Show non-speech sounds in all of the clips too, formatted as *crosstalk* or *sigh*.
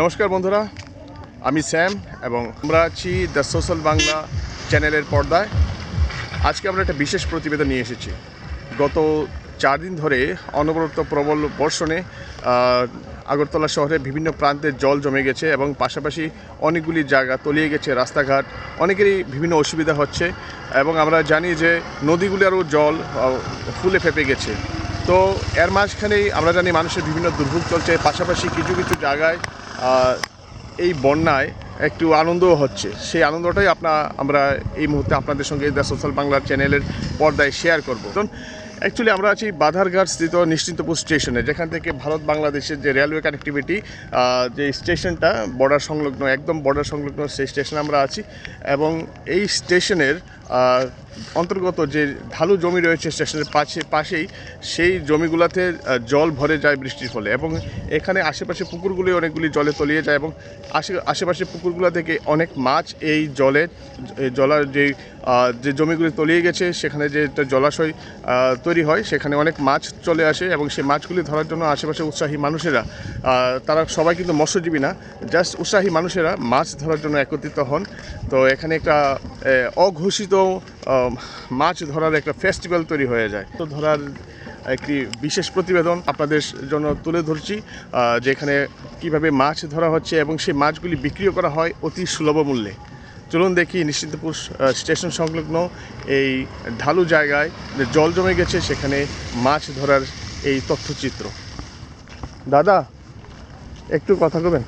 নমস্কার বন্ধুরা, আমি স্যাম এবং আমরা আছি দ্য সোশ্যাল বাংলা চ্যানেলের পর্দায়। আজকে আমরা একটা বিশেষ প্রতিবেদন নিয়ে এসেছি। গত চার দিন ধরে অনবরত প্রবল বর্ষণে আগরতলা শহরে বিভিন্ন প্রান্তে জল জমে গেছে এবং পাশাপাশি অনেকগুলি জায়গা তলিয়ে গেছে, রাস্তাঘাট, অনেকেরই বিভিন্ন অসুবিধা হচ্ছে এবং আমরা জানি যে নদীগুলোরও জল ফুলে ফেপে গেছে। তো এর মাঝখানেই আমরা জানি মানুষের বিভিন্ন দুর্ভোগ চলছে, পাশাপাশি কিছু কিছু জায়গায় এই বন্যায় একটু আনন্দও হচ্ছে। সেই আনন্দটাই আপনা, আমরা এই মুহূর্তে আপনাদের সঙ্গে দ্য সোশ্যাল বাংলার চ্যানেলের পর্দায় শেয়ার করব। অ্যাকচুয়ালি আমরা আছি বাধারঘাট স্থিত নিশ্চিন্তপুর স্টেশনে, যেখান থেকে ভারত বাংলাদেশের যে রেলওয়ে কানেক্টিভিটি যে স্টেশনটা বর্ডার সংলগ্ন, একদম বর্ডার সংলগ্ন সেই স্টেশনে আমরা আছি এবং এই স্টেশনের অন্তর্গত যে ঢালু জমি রয়েছে স্টেশনের পাশে পাশেই, সেই জমিগুলোতে জল ভরে যায় বৃষ্টির ফলে এবং এখানে আশেপাশে পুকুরগুলি অনেকগুলি জলে তলিয়ে যায় এবং আশে আশেপাশে পুকুরগুলো থেকে অনেক মাছ এই জলে জলার যে যে জমিগুলি তলিয়ে গেছে, সেখানে যে জলাশয় তৈরি হয়, সেখানে অনেক মাছ চলে আসে এবং সেই মাছগুলি ধরার জন্য আশেপাশে উৎসাহী মানুষেরা তারা সবাই কিন্তু মৎস্যজীবী না জাস্ট উৎসাহী মানুষেরা মাছ ধরার জন্য একত্রিত হন। তো এখানে একটা অঘোষিত মাছ ধরার একটা ফেস্টিভ্যাল তৈরি হয়ে যায়। তো ধরার একটি বিশেষ প্রতিবেদন আপনাদের জন্য তুলে ধরছি যেখানে কীভাবে মাছ ধরা হচ্ছে এবং সেই মাছগুলি বিক্রিও করা হয় অতি সুলভ মূল্যে। চলুন দেখি নিশ্চিন্তপুর স্টেশন সংলগ্ন এই ঢালু জায়গায় জল জমে গেছে, সেখানে মাছ ধরার এই তথ্যচিত্র। দাদা, একটু কথা কবেন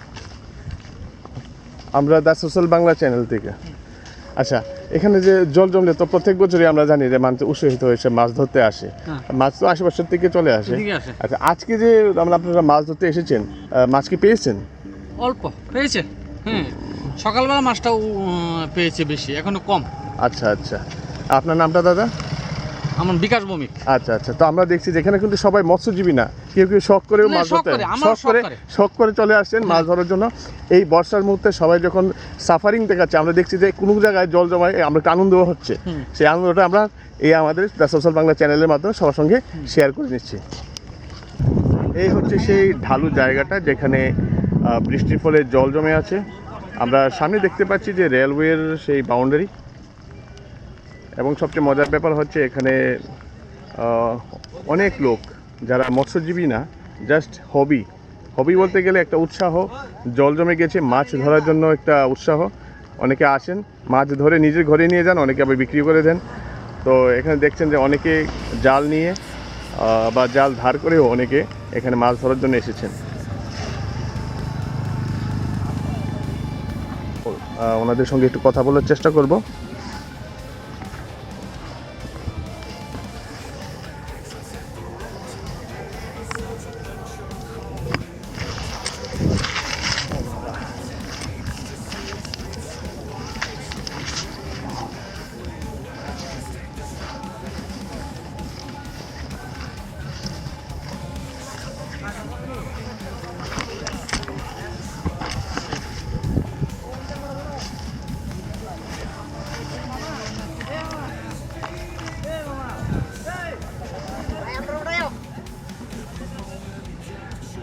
আমরা দ্য সোশ্যাল বাংলা চ্যানেল থেকে। আচ্ছা এখানে যে জল জমলে তো প্রত্যেক বছরই আমরা জানি যে মানুষ উৎসাহিত হয়েছে মাছ ধরতে আসে। হ্যাঁ। মাছ তো আশেপাশের থেকে চলে আসে। আচ্ছা আজকে যে আমরা আপনারা মাছ ধরতে এসেছেন মাছ কি পেয়েছেন? অল্প পেয়েছে। হুম সকালবেলা মাছটা পেয়েছে বেশি এখনও কম। আচ্ছা আচ্ছা। আপনার নামটা দাদা? আমার বিকাশ ভৌমিক আচ্ছা আচ্ছা। তো আমরা দেখছি যেখানে কিন্তু সবাই মৎস্যজীবী না। কেউ কেউ শখ করেও মাছ ধরতে শখ করে। শখ করে চলে আসছেন মাছ ধরার জন্য। এই বর্ষার মুহূর্তে সবাই যখন সাফারিং দেখাচ্ছে আমরা দেখছি যে কোনো জায়গায় জল জমায় আমরা একটা আনন্দও হচ্ছে। সেই আনন্দটা আমরা এই আমাদের দ্য সোশ্যাল বাংলা চ্যানেলের মাধ্যমে সবার সঙ্গে শেয়ার করে নিচ্ছি। এই হচ্ছে সেই ঢালু জায়গাটা যেখানে বৃষ্টির ফলে জল জমে আছে। আমরা সামনে দেখতে পাচ্ছি যে রেলওয়ের সেই বাউন্ডারি এবং সবচেয়ে মজার ব্যাপার হচ্ছে এখানে অনেক লোক যারা মৎস্যজীবী না জাস্ট হবি হবি বলতে গেলে একটা উৎসাহ, জল জমে গেছে, মাছ ধরার জন্য একটা উৎসাহ। অনেকে আসেন, মাছ ধরে নিজের ঘরে নিয়ে যান, অনেকে আবার বিক্রি করে দেন। তো এখানে দেখছেন যে অনেকে জাল নিয়ে বা জাল ধার করেও অনেকে এখানে মাছ ধরার জন্য এসেছেন। ওনাদের সঙ্গে একটু কথা বলার চেষ্টা করব।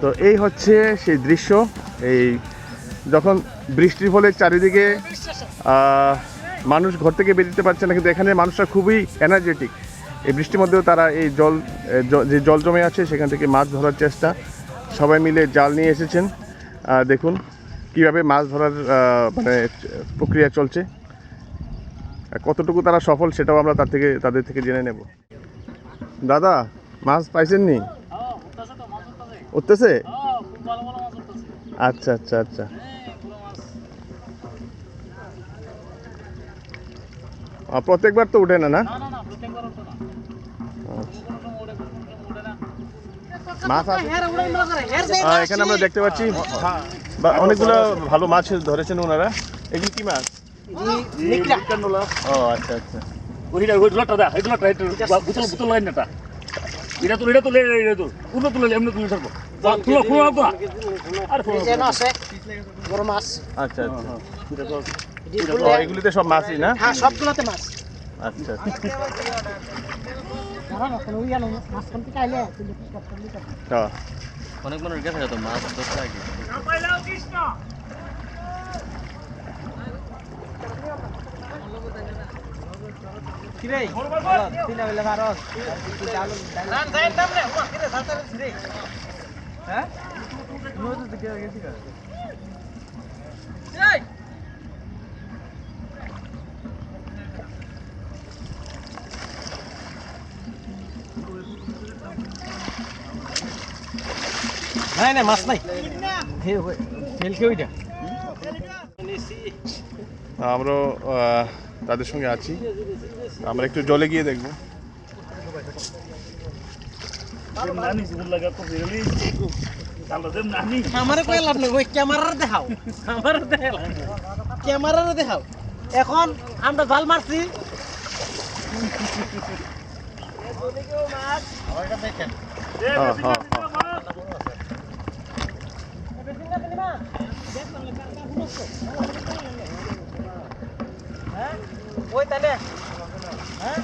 তো এই হচ্ছে সেই দৃশ্য, এই যখন বৃষ্টির ফলে চারিদিকে মানুষ ঘর থেকে বেরোতে পারছে না, কিন্তু এখানে মানুষরা খুবই এনার্জেটিক এই বৃষ্টির মধ্যেও তারা এই জল যে জল জমে আছে, সেখান থেকে মাছ ধরার চেষ্টা। সবাই মিলে জাল নিয়ে এসেছেন। দেখুন কীভাবে মাছ ধরার মানে প্রক্রিয়া চলছে। কতটুকু তারা সফল, সেটাও আমরা তার থেকে, তাদের থেকে জেনে নেব। দাদা, মাছ পাইছেন নি? উঠতেছে? আচ্ছা আচ্ছা আচ্ছা। আহ, প্রত্যেকবার তো উঠে না না? মাছ আহ, এখানে আমরা দেখতে পাচ্ছি অনেকগুলো ভালো মাছ ধরেছেন ওনারা। এগুলি কি মাছ? ও আচ্ছা আচ্ছা। এটা তো এটা তো এটা তো পুরো তুলে। এমনি তুলে থাকব খুলো খুলো তো আর যেন আছে বড় মাছ আচ্ছা আচ্ছা এগুলিতে সব মাছই না হ্যাঁ সবগুলোতে মাছ আচ্ছা অনেক মানুষ গেছে তো মাছ ধরতে আগে কিরে হ্যাঁ? নাই নাই মাছ নাই। ফেলকে ওইটা। আমরাও তাদের সঙ্গে আছি। আমরা একটু জলে গিয়ে দেখব। নানি সুন্দর লাগা তো বেরলি তাহলে দেম নানি। আমারে কই লাভ নেই ওই ক্যামেরার দেখাও। আমার দেখাও ক্যামেরার দেখাও। এখন আমরা জাল মারছি। হ্যাঁ, হ্যাঁ, না ওই তাহলে হ্যাঁ?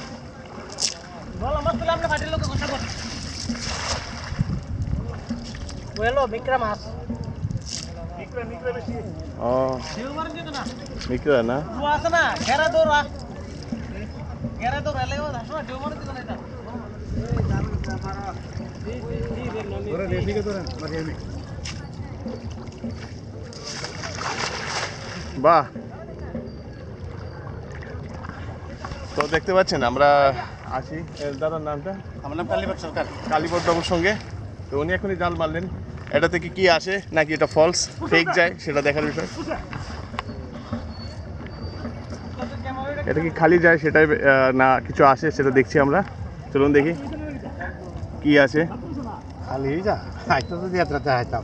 বল আমার তুলে আমরা ফাটির লোকে কথা বল ওয়েলো বিক্রা মাছ নিকরে নিকরে বেশি ও দেউ মারেন দিত না মিক্রা না ও আছে না ঘেরা দৌড়া ঘেরা দৌড়া লেগে আসো না দেউ মারেন দিত না এটা বাহ তো দেখতে পাচ্ছেন আমরা আছি এ, দাদার নামটা? আমার নাম কালীবাগ সরকার। কালীপদ বাবুর সঙ্গে। তো উনি এখনই জাল মারলেন। এটা থেকে কি আসে নাকি এটা ফলস ফেক যায়, সেটা দেখার বিষয়। এটা কি খালি যায়, সেটাই না, কিছু আসে, সেটা দেখছি আমরা। চলুন দেখি। কি আছে খালি যা আইতো যদি যাত্রাতে আইতাম।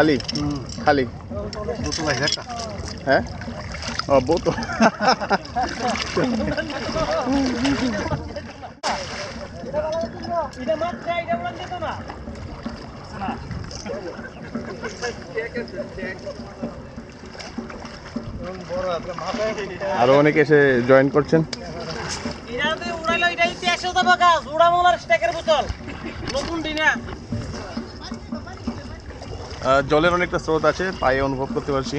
খালি? খালি? হ্যাঁ? ও বোতল। আরও অনেক এসে জয়েন করছেন? উড়াইলো এটাই পেশো নতুন জলের অনেকটা স্রোত আছে পায়ে অনুভব করতে পারছি।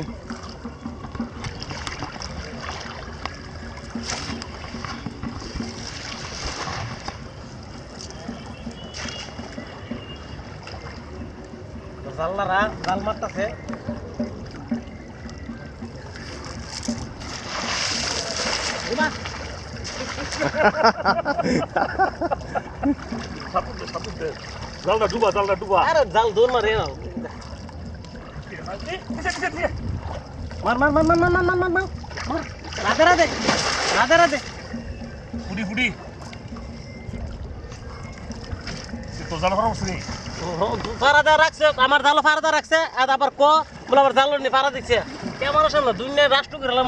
জাল্লারা জাল মারতাছে। জালটা ডুবা জালটা ডুবা। আরে জাল দৌড় মারে না। মার মার মার মার মার মার মার মার মার। মার রাধে রাধে রাধে। রাধে জাল ফারা দেওয়া রাখছে আমার জাল ফারা দেওয়া রাখছে আর আবার ক বলে আবার জাল নি ফারা দিচ্ছে। কেমন সামনে দুনিয়া রাষ্ট্র করলাম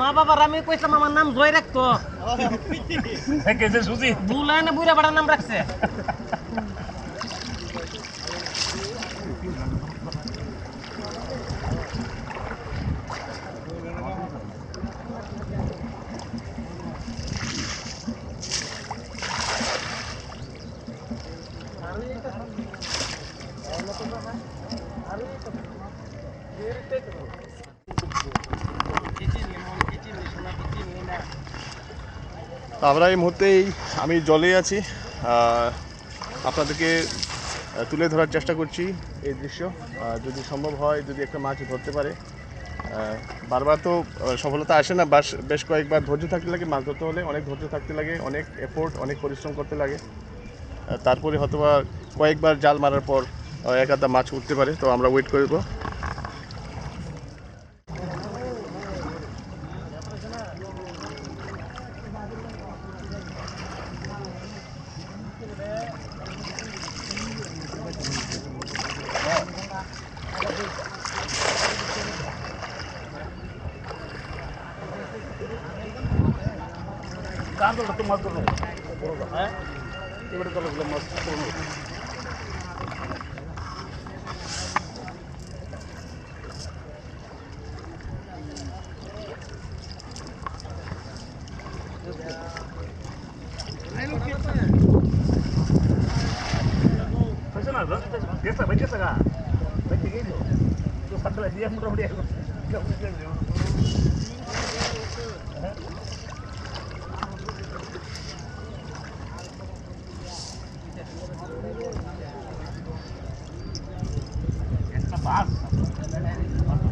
মা বাবার আমি কইছিলাম আমার নাম জয় রাখতো থেকে যে লাইনে বুড়া বাড়ার নাম রাখছে। আমরা এই মুহূর্তেই আমি জলে আছি আপনাদেরকে তুলে ধরার চেষ্টা করছি এই দৃশ্য। যদি সম্ভব হয়, যদি একটা মাছ ধরতে পারে বারবার তো সফলতা আসে না, বাস বেশ কয়েকবার ধৈর্য থাকতে লাগে, মাছ ধরতে হলে অনেক ধৈর্য থাকতে লাগে, অনেক এফোর্ট অনেক পরিশ্রম করতে লাগে। তারপরে হয়তোবা কয়েকবার জাল মারার পর এক আধা মাছ উঠতে পারে, তো আমরা ওয়েট করব। ¿Qué pasa?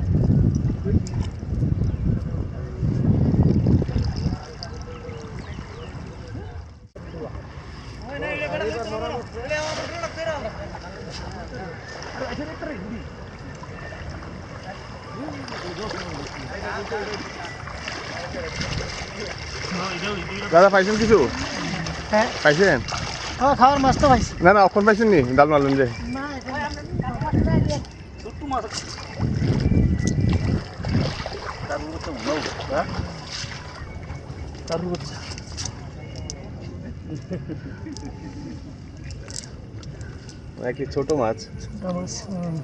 দাদা পাইছেন কিছু? হ্যাঁ। পাইছেন? খাওয়ার মাছ তো পাইছি। না না অখন পাইছেন নি ডাল মারলেন যে। ছোট মাছ? মাছ হুম।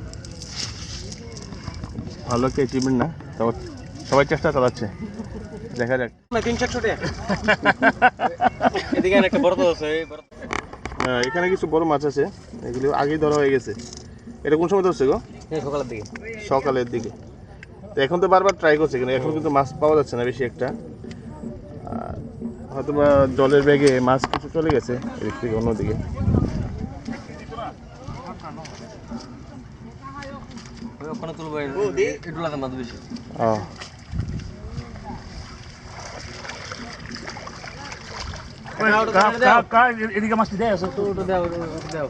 ভালো একটা অ্যাচিভমেন্ট না তবে সবাই চেষ্টা চালাচ্ছে। দেখা যাক। *laughs* এদিকে একটা বড় তো আছে এখানে কিছু বড় মাছ আছে এগুলো আগেই ধরা হয়ে গেছে। এটা কোন সময় ধরছে গো? সকালের দিকে। সকালের দিকে। তো এখন তো বারবার ট্রাই করছে কিন্তু এখন কিন্তু মাছ পাওয়া যাচ্ছে না বেশি একটা। হয়তো বা জলের ব্যাগে মাছ কিছু চলে গেছে এদিক থেকে অন্যদিকে। ওখানে তুলবো একটু লাগে মাছ বেশি ও Kah, kah, kah, এদিকে মাছটি দেয় আছে তো ওটা দাও ওটা দাও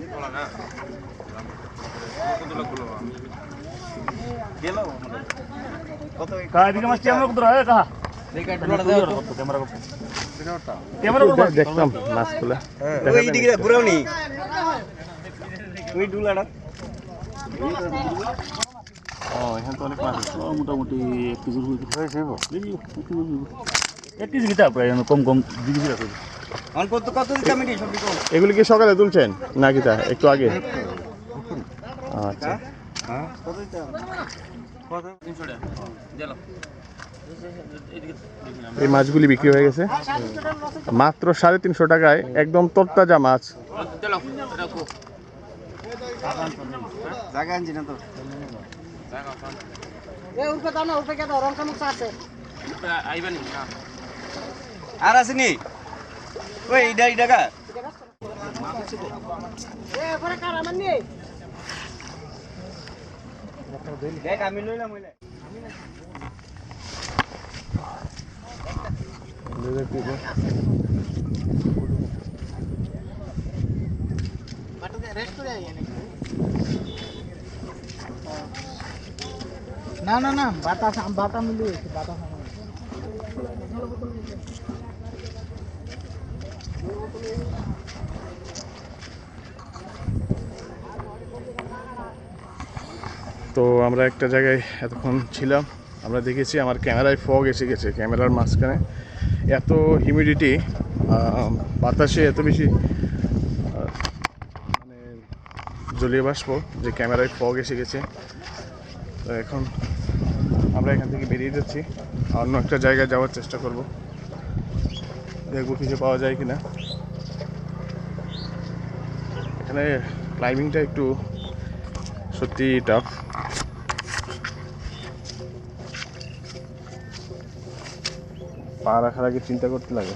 কah এদিকে মাছটি আমরা কত রাখা কah দেখে একটু লড়া দাও ক্যামেরা করতে ক্যামেরা করতে দে- দেখতাম মাছগুলা দেখা যায় না। ও এখানে তো অনেক মাছ আছে মোটামুটি এক কেজির হয়েছে এক কেজি কিতা প্রায় কম কম দুই কেজি আছে এগুলি কি সকালে তুলছেন? না কি তা একটু আগে? আচ্ছা। এই মাছগুলি বিক্রি হয়ে গেছে। মাত্র সাড়ে তিনশো টাকায় একদম তরতাজা মাছ। এ উল্পে দাও না উল্পে কে দাও রংকা মুখ আছে আর আসেনি ওই ইডা ইডা কা এ পরে কার আমার নেই দেখ আমি লইলাম ওইলা না না না না বাতাস বাতা মিলিয়ে বাতাস তো আমরা একটা জায়গায় এতক্ষণ ছিলাম, আমরা দেখেছি আমার ক্যামেরায় ফগ এসে গেছে, ক্যামেরার মাঝখানে। এত হিউমিডিটি বাতাসে এত বেশি মানে জলীয় বাষ্প যে ক্যামেরায় ফগ এসে গেছে। তো এখন আমরা এখান থেকে বেরিয়ে যাচ্ছি। অন্য একটা জায়গায় যাওয়ার চেষ্টা করব। দেখব কিছু পাওয়া যায় কি না এখানে ক্লাইম্বিংটা একটু সত্যি টাফ পা রাখার আগে চিন্তা করতে লাগে।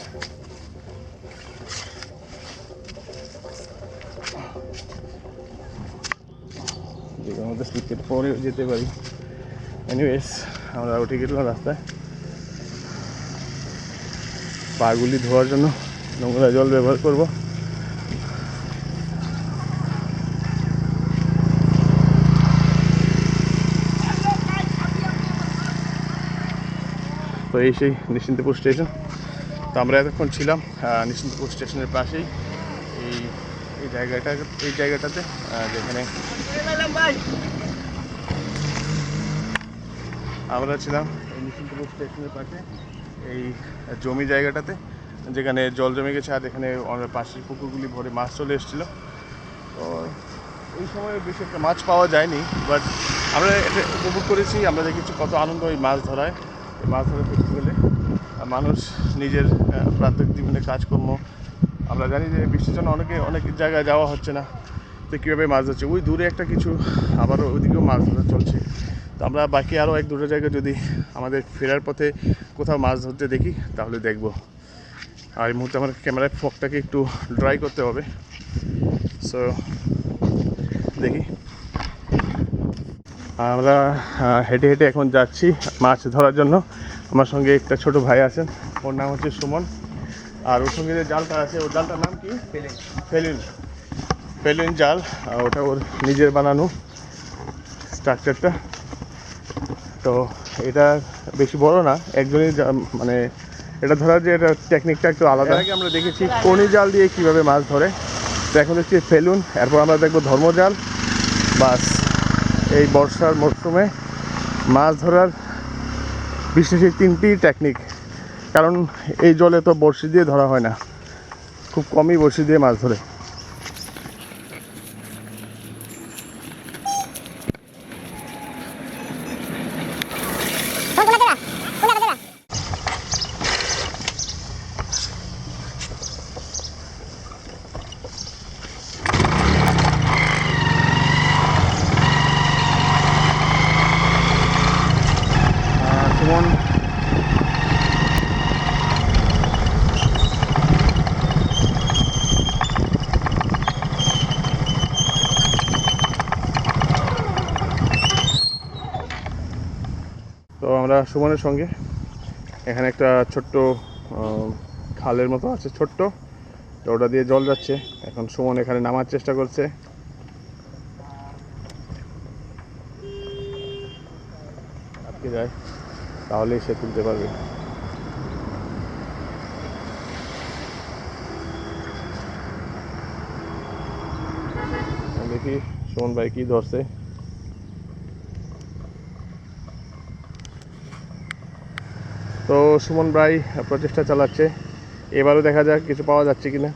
যেগুলোর মধ্যে স্লিপ কেটে পরে যেতে পারি। এনিওয়েজ আমরা উঠে গেলাম রাস্তায়। পাগুলি ধোয়ার জন্য নোংরা জল ব্যবহার করব। তো এই সেই নিশ্চিন্তপুর স্টেশন। তো আমরা এতক্ষণ ছিলাম নিশ্চিন্তপুর স্টেশনের পাশেই। এই এই জায়গাটা, এই জায়গাটাতে যেখানে আমরা ছিলাম এই নিশ্চিন্তপুর স্টেশনের পাশে, এই জমি জায়গাটাতে, যেখানে জল জমে গেছে আর এখানে পাশের পুকুরগুলি ভরে মাছ চলে এসেছিল। তো এই সময় বেশি একটা মাছ পাওয়া যায়নি বাট আমরা এটা উপভোগ করেছি, আমরা দেখেছি কত আনন্দ এই মাছ ধরায়। এই মাছ ধরা ফেস্টিভ্যালে মানুষ নিজের প্রাত্যহিক জীবনে কাজকর্ম, আমরা জানি যে বৃষ্টির জন্য অনেকে, অনেক জায়গায় যাওয়া হচ্ছে না, তো কীভাবে মাছ ধরছে? ওই দূরে একটা কিছু আবারও ওইদিকেও মাছ ধরা চলছে। তো আমরা বাকি আরও এক দুটো জায়গায় যদি আমাদের ফেরার পথে কোথাও মাছ ধরতে দেখি তাহলে দেখব। আর এই মুহূর্তে আমার ক্যামেরায় ফকটাকে একটু ড্রাই করতে হবে। সো দেখি। আমরা হেঁটে হেঁটে এখন যাচ্ছি মাছ ধরার জন্য। আমার সঙ্গে একটা ছোট ভাই আছেন ওর নাম হচ্ছে সুমন। আর ওর সঙ্গে যে জালটা আছে ওর জালটার নাম কি? ফেলিন। ফেলিন। জাল আর ওটা ওর নিজের বানানো স্ট্রাকচারটা তো এটা বেশি বড় না, একজনই মানে এটা ধরার যে এটা টেকনিকটা একটু আলাদা। আগে আমরা দেখেছি কোনি জাল দিয়ে কীভাবে মাছ ধরে। তো এখন দেখছি ফেলুন, এরপর আমরা দেখব ধর্মজাল বাস, এই বর্ষার মরশুমে মাছ ধরার বিশেষ এই তিনটি টেকনিক কারণ এই জলে তো বড়শি দিয়ে ধরা হয় না, খুব কমই বড়শি দিয়ে মাছ ধরে আহ, সুমন তো আমরা সঙ্গে। এখানে একটা ছোট্ট খালের মতো আছে, ছোট্ট। তো ওটা দিয়ে জল যাচ্ছে। এখন সুমন এখানে নামার চেষ্টা করছে। আটকে যায়। তাহলেই সে তুলতে পারবে। দেখি সুমন ভাই কি ধরছে। সুমন ভাই প্রচেষ্টা চালাচ্ছে। এবারও দেখা যাক কিছু পাওয়া যাচ্ছে কিনা।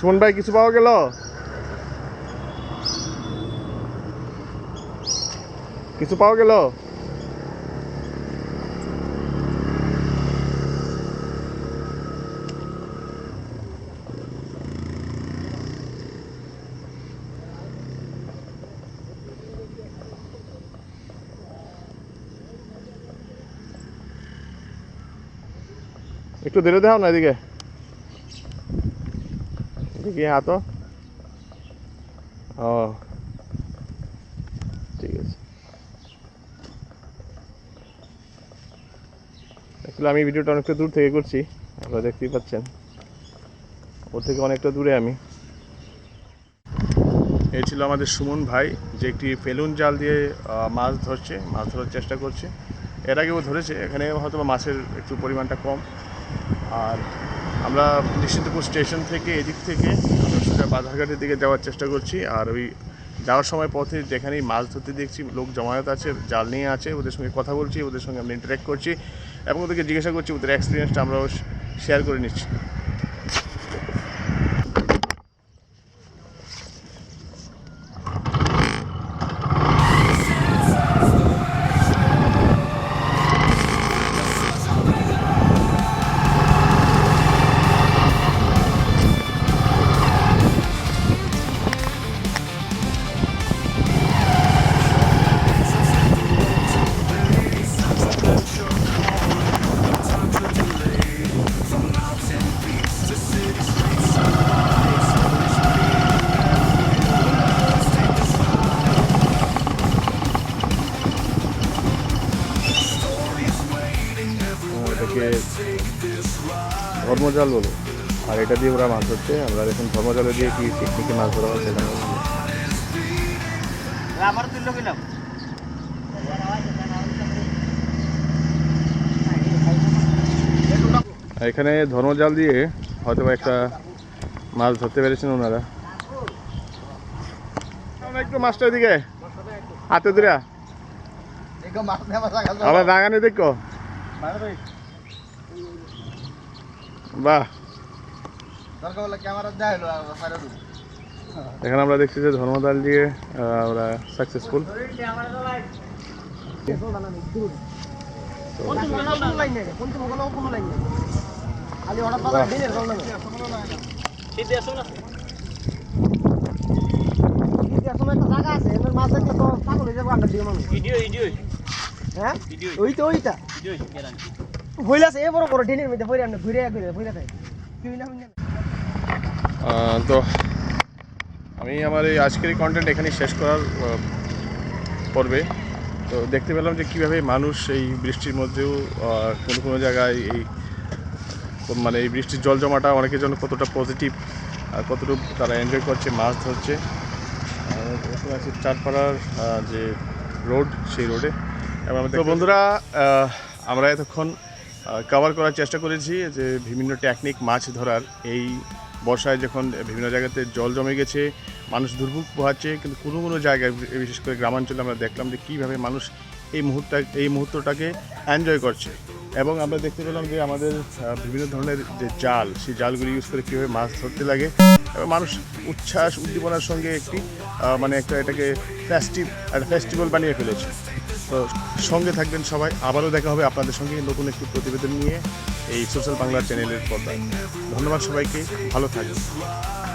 সুমন ভাই কিছু পাওয়া গেল? কিছু পাওয়া গেল? একটু ধীরে দেখাও না এদিকে। হাত ও, ঠিক আছে। আসলে আমি ভিডিওটা অনেকটা দূর থেকে করছি, আপনারা দেখতেই পাচ্ছেন। ওর থেকে অনেকটা দূরে আমি। এই ছিল আমাদের সুমন ভাই, যে একটি ফেলুন জাল দিয়ে মাছ ধরছে, মাছ ধরার চেষ্টা করছে। এর আগেও ধরেছে, এখানে হয়তো মাছের একটু পরিমাণটা কম। আর আমরা নিশ্চিন্তপুর স্টেশন থেকে এদিক থেকে আমরা সোজা বাধারঘাটের দিকে যাওয়ার চেষ্টা করছি। আর ওই যাওয়ার সময় পথে যেখানেই মাছ ধরতে দেখছি, লোক জমায়েত আছে, জাল নিয়ে আছে, ওদের সঙ্গে কথা বলছি, ওদের সঙ্গে আমরা ইন্টারাক্ট করছি এবং ওদেরকে জিজ্ঞাসা করছি, ওদের এক্সপিরিয়েন্সটা আমরাও শেয়ার করে নিচ্ছি। ধর্মজাল বলো। আর এটা দিয়ে ওরা মাছ ধরছে। আমরা এখন ধর্মজালে দিয়ে কি টেকনিকে মাছ ধরা হয় সেটা আমরা তুললো এখানে ধর্মজাল দিয়ে হয়তো একটা মাছ ধরতে পেরেছেন ওনারা। একটু মাছটার দিকে হাতে ধরে আবার বাগানে দেখো। বাহ। ক্যামেরা দেয় এখানে আমরা দেখছি যে ধর্মজাল দিয়ে আহ, ওরা সাকসেসফুল তো পাগল হয়ে আমরা দিয়ে হইলাছে এ বড় বড় ডেনের মধ্যে আমরা ঘুরে ঘুরে ঘুরে থাকি তো আমি আমার এই আজকের এই কন্টেন্ট এখানে শেষ করার পর্বে। তো দেখতে পেলাম যে কীভাবে মানুষ এই বৃষ্টির মধ্যেও কোনো কোনো জায়গায় এই মানে এই বৃষ্টির জল জমাটা অনেকের জন্য কতটা পজিটিভ আর কতটুকু তারা এনজয় করছে মাছ ধরছে। আছে চারপাড়ার যে রোড সেই রোডে এবং আমাদের- তো বন্ধুরা আমরা এতক্ষণ কভার করার চেষ্টা করেছি যে বিভিন্ন টেকনিক মাছ ধরার। এই বর্ষায় যখন বিভিন্ন জায়গাতে জল জমে গেছে, মানুষ দুর্ভোগ পোহাচ্ছে, কিন্তু কোনো কোনো জায়গায়, বিশেষ করে গ্রামাঞ্চলে আমরা দেখলাম যে কীভাবে মানুষ এই মুহূর্ত এই মুহূর্তটাকে এনজয় করছে। এবং আমরা দেখতে পেলাম যে আমাদের বিভিন্ন ধরনের যে জাল, সেই জালগুলি ইউজ করে কীভাবে মাছ ধরতে লাগে। এবং মানুষ উচ্ছ্বাস, উদ্দীপনার সঙ্গে একটি মানে একটা এটাকে ফেস্টিভ একটা ফেস্টিভ্যাল বানিয়ে ফেলেছে। তো সঙ্গে থাকবেন সবাই। আবারও দেখা হবে আপনাদের সঙ্গে নতুন একটি প্রতিবেদন নিয়ে এই সোশ্যাল বাংলা চ্যানেলের পর্দায়। ধন্যবাদ সবাইকে। ভালো থাকবেন।